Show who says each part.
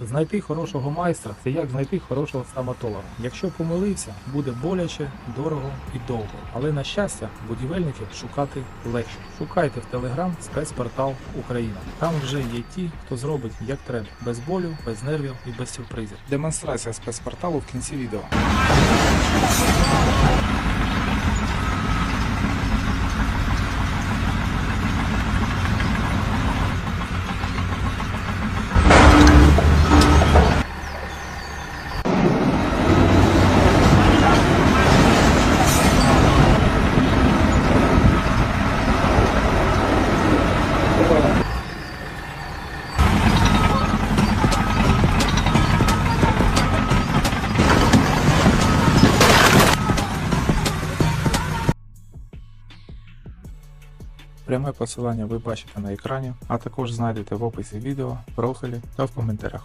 Speaker 1: Знайти хорошого майстра це як знайти хорошого стоматолога. Якщо помилився, буде боляче, дорого і довго. Але на щастя, будівельників шукати легше. Шукайте в Телеграм спецпортал Україна. Там вже є ті, хто зробить як треба, без болю, без нервів і без сюрпризів. Демонстрація спецпорталу в кінці відео. Пряме посилання ви бачите на екрані, а також знайдете в описі відео, профілі та в коментарях.